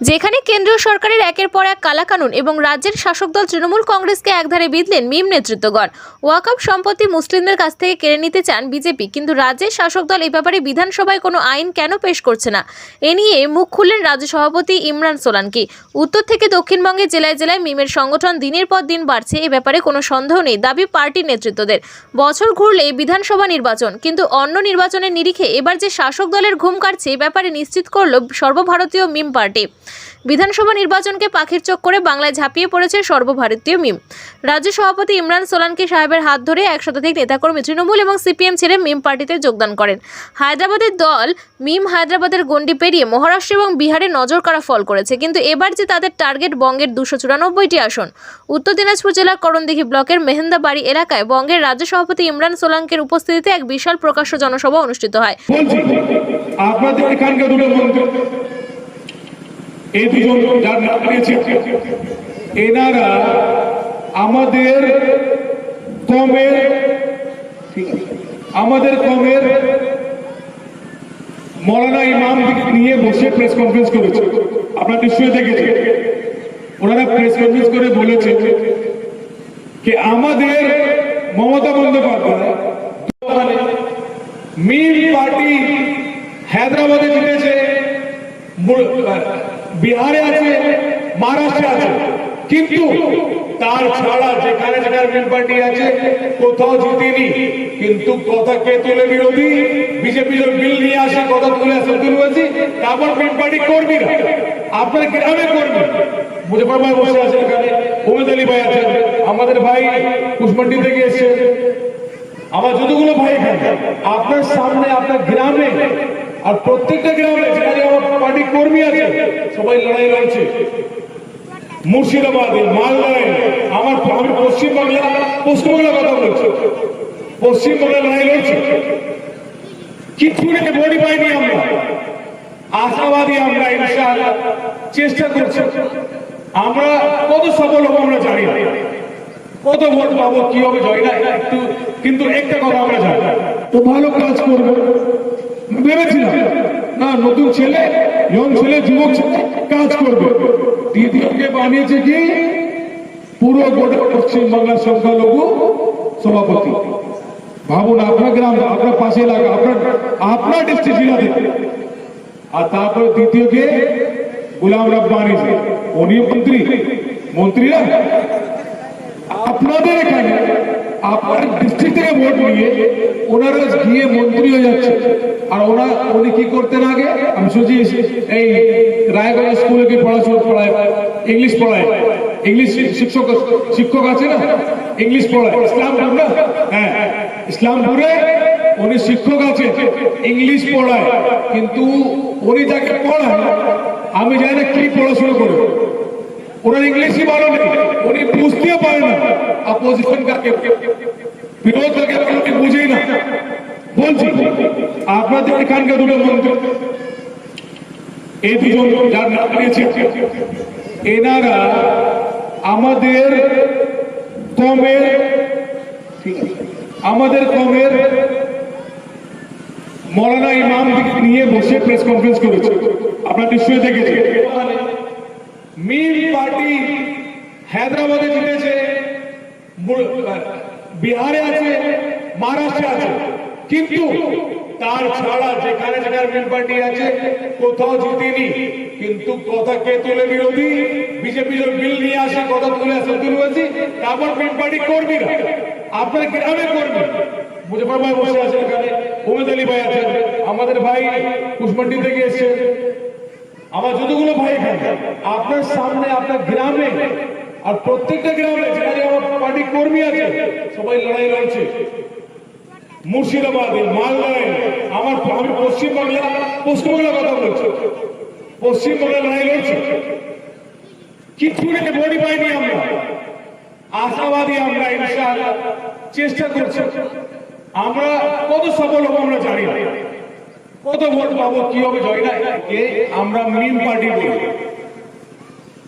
যেখানে কেন্দ্রীয় সরকারের একের পর এক কালাকানুন এবং রাজ্যের শাসক দল তৃণমূল কংগ্রেসকে একধারে বিঁধলেন মিম নেতৃত্বগণ। ওয়াকআপ সম্পত্তি মুসলিমদের কাছ থেকে কেড়ে নিতে চান বিজেপি, কিন্তু রাজ্যের শাসক দল এ ব্যাপারে বিধানসভায় কোনো আইন কেন পেশ করছে না? এ নিয়ে মুখ খুললেন রাজ্য সভাপতি ইমরান সোলানকি। উত্তর থেকে দক্ষিণবঙ্গে জেলায় জেলায় মিমের সংগঠন দিনের পর দিন বাড়ছে, এ ব্যাপারে কোনো সন্দেহ নেই, দাবি পার্টির নেতৃত্বদের। বছর ঘুরলে বিধানসভা নির্বাচন, কিন্তু অন্য নির্বাচনের নিরিখে এবার যে শাসক দলের ঘুম কাটছে, এ ব্যাপারে নিশ্চিত করল সর্বভারতীয় মিম পার্টি। বিধানসভা নির্বাচনকে পাখির চোখ করে বাংলায় ঝাঁপিয়ে পড়েছে সর্বভারতীয় মিম। রাজ্য সভাপতি ইমরান সোলানকি সাহেবের হাত ধরে এক শতাধিক নেতাকর্মী তৃণমূল এবং সিপিএম ছেড়ে মিম পার্টিতে যোগদান করেন। হায়দ্রাবাদের দল মিম হায়দ্রাবাদের গণ্ডি পেরিয়ে মহারাষ্ট্র এবং বিহারে নজর কাড়া ফল করেছে। কিন্তু এবার যে তাদের টার্গেট বঙ্গের দুশো চুরানব্বইটি আসন। উত্তর দিনাজপুর জেলার করণদিঘি ব্লকের মেহেন্দাবাড়ি এলাকায় বঙ্গের রাজ্য সভাপতি ইমরান সোলাঙ্কের উপস্থিতিতে এক বিশাল প্রকাশ্য জনসভা অনুষ্ঠিত হয়। এই দুজন যার নাম নিয়েছে এনারা আমাদের কমের আমাদের কমের মৌলানা ইমাম নিয়ে বসে প্রেস কনফারেন্স করেছে। আপনারা নিশ্চয়ই দেখেছেন। ওনারা প্রেস কনফারেন্স করে বলেছে যে আমাদের মমতা বন্দ্যোপাধ্যায় মিম পার্টি হায়দ্রাবাদে জিতেছে। বিহারে আছে, মহারাষ্ট্রে আছে। কিন্তু তার ছাড়া যেখানে যেখানে মিম পার্টি আছে, কোথাও জিতেনি। কিন্তু কথা কে তুলে বিরোধী? বিজেপি যখন বিল নিয়ে আসে, কথা তুলে আসে তুলবেছি তারপর মিম পার্টি করবি না। আপনার গ্রামে করবি মুজফর ভাই বসে আছে এখানে ওমেদ আলী ভাই আছেন, আমাদের ভাই কুশমান্ডি থেকে এসছে। আমার যতগুলো ভাই এখানে, আপনার সামনে, আপনার গ্রামে, আর প্রত্যেকটা গ্রামে পার্টি কর্মী আছে, সবাই লড়াই লড়ছে। মুর্শিদাবাদে মালদায় আমার আমি পশ্চিমবাংলা, পশ্চিমবাংলার কথা বলছি। পশ্চিমবাংলা লড়াই লড়ছে। কিছু নেই বডি পাইনি আমরা। আশাবাদী আমরা, ইনশাআল্লাহ, চেষ্টা করছি। আমরা কত সফল হব আমরা জানি না। কত ভোট পাবো, কি হবে জয় না। একটু, কিন্তু একটা কথা আমরা জানি। তো ভালো কাজ করব। ভেবেছিলাম। না, নতুন ছেলে ইয়ং ছেলে, যুবক কাজ করবে। দ্বিতীয়কে বানিয়েছে কি? পুরো গোটা পশ্চিমবাংলার সংখ্যালঘু সভাপতি। ভাবুন, আপনার গ্রাম, আপনার পাশে এলাকা, আপনার আপনার ডিস্ট্রিক্ট জেলা থেকে আর তারপরে দ্বিতীয়কে গোলাম রব্বানি উনি মন্ত্রী। মন্ত্রীরা, আপনাদের এখানে আপনার ডিস্ট্রিক্ট থেকে ভোট নিয়ে ওনারা গিয়ে মন্ত্রী হয়ে যাচ্ছে। আর ওনা, উনি কি করতেন আগে? আমি শুনছি এই স্কুলে কি পড়াশোনা পড়ায়, ইংলিশ পড়ায়। ইংলিশ শিক্ষক শিক্ষক আছে না? ইংলিশ পড়ায়। ইসলামপুর না? হ্যাঁ। ইসলামপুরে উনি শিক্ষক আছে, ইংলিশ পড়ায়। কিন্তু উনি যাকে পড়ায় আমি জানি না কি পড়াশোনা করে। ওনার ইংলিশই ভালো নেই। উনি বুঝতেও পারে না অপোজিশন কাকে বলে উনি বুঝেই না। বলছি, আপনাদের এখানকার দুটো মন্ত্রী। এই দুজন যার নাম নিয়েছে এনারা আমাদের কমের আমাদের কমের মৌলানা ইমাম নিয়ে বসে প্রেস কনফারেন্স করেছে। আপনারা নিশ্চয়ই দেখেছেন। মিম পার্টি হায়দ্রাবাদে জিতেছে বিহারে আছে, মহারাষ্ট্রে আছে। কিন্তু তার ছাড়া যেখানে যেখানে মিম পার্টি আছে, কোথাও জিতেনি। কিন্তু কথা কে তুলে বিরোধী? বিজেপি যখন বিল নিয়ে আসে, কথা তুলে আসে তুলবেছি তারপর মিম পার্টি করবি না। আপনার গ্রামে করবি। মুজফর ভাই বসে আছে এখানে ওমেদ আলী ভাই আছেন, আমাদের ভাই কুশমান্ডি থেকে এসছে আমার যতগুলো ভাই এখানে, আপনার সামনে, আপনার গ্রামে আর প্রত্যেকটা গ্রামে যেখানে আমার পার্টি কর্মী আছে, সবাই লড়াই লড়ছে। মুর্শিদাবাদে মালদায় আমার আমি পশ্চিমবাংলা পশ্চিমবাংলার কথা বলছি। পশ্চিমবাংলা লড়াই লড়ছে। কিছু নেই বডি পাইনি আমরা। আশাবাদী আমরা, ইনশাআল্লাহ চেষ্টা করছি। আমরা কত সফল হব আমরা জানি না। কত ভোট পাবো, কি হবে জয় না। আমরা মিম পার্টি বলি।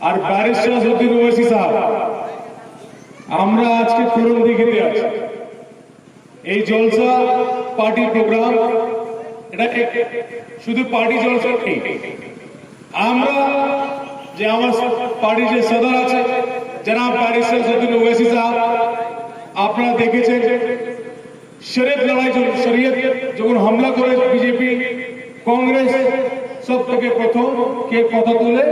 আর ব্যারিস্টার সদ্দিন ওয়েসি সাহেব। আমরা আজকে করুণ দিঘিতে আছি। এই জলসা পার্টি প্রোগ্রাম, এটা শুধু পার্টি জলসা নেই আমরা যে আমার পার্টির যে সদর আছে যারা ব্যারিস্টার সদুল ওয়েসি সাহেব, আপনারা দেখেছেন, শরীয়ত লড়াই শরীয়ত যখন হামলা করে বিজেপি, কংগ্রেস, সব থেকে প্রথম কে কথা তুলে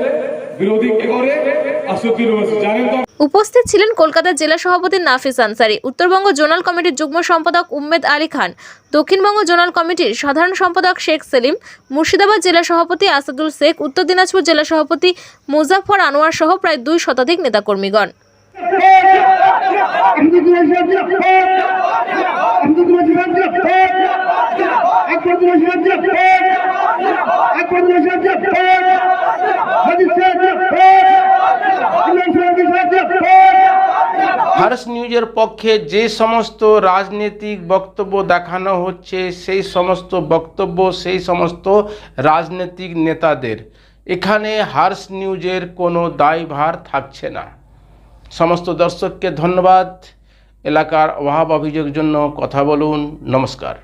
উপস্থিত ছিলেন কলকাতার জেলা সভাপতি নাফিস আনসারি, উত্তরবঙ্গ জোনাল কমিটির যুগ্ম সম্পাদক উম্মেদ আলী খান, দক্ষিণবঙ্গ জোনাল কমিটির সাধারণ সম্পাদক শেখ সেলিম, মুর্শিদাবাদ জেলা সভাপতি আসাদুল শেখ, উত্তর দিনাজপুর জেলা সভাপতি মুজাফর আনোয়ার সহ প্রায় দুই শতাধিক নেতাকর্মীগণ। হার্স নিউজের পক্ষে যে সমস্ত রাজনৈতিক বক্তব্য দেখানো হচ্ছে, সেই সমস্ত বক্তব্য, সেই সমস্ত রাজনৈতিক নেতাদের, এখানে হার্স নিউজের কোনো দায়ভার থাকছে না। সমস্ত দর্শককে ধন্যবাদ। এলাকার অভাব অভিযোগ জন্য কথা বলুন। নমস্কার।